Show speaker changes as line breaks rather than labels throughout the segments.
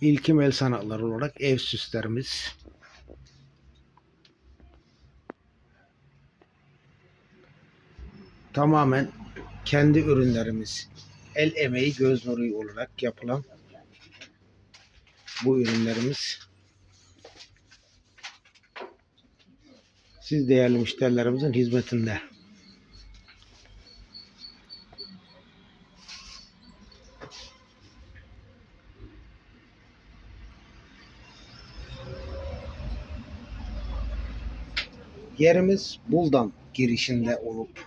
İlkim el sanatları olarak ev süslerimiz. Tamamen kendi ürünlerimiz. El emeği göz nuru olarak yapılan bu ürünlerimiz. Siz değerli müşterilerimizin hizmetinde. Yerimiz Buldan girişinde olup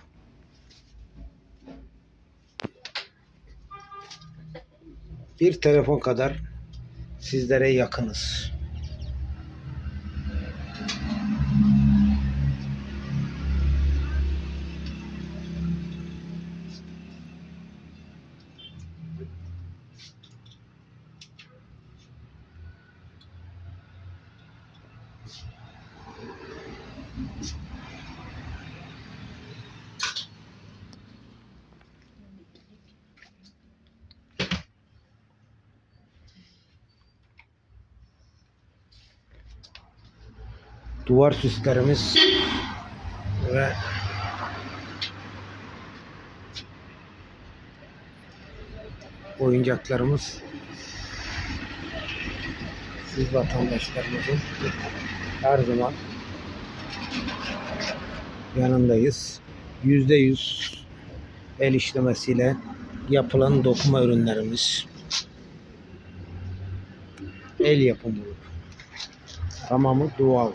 bir telefon kadar sizlere yakınız. Duvar süslerimiz ve oyuncaklarımız. Siz vatandaşlarımızın her zaman yanındayız. Yüzde yüz el işlemesiyle yapılan dokuma ürünlerimiz el yapımı. Tamamı doğal.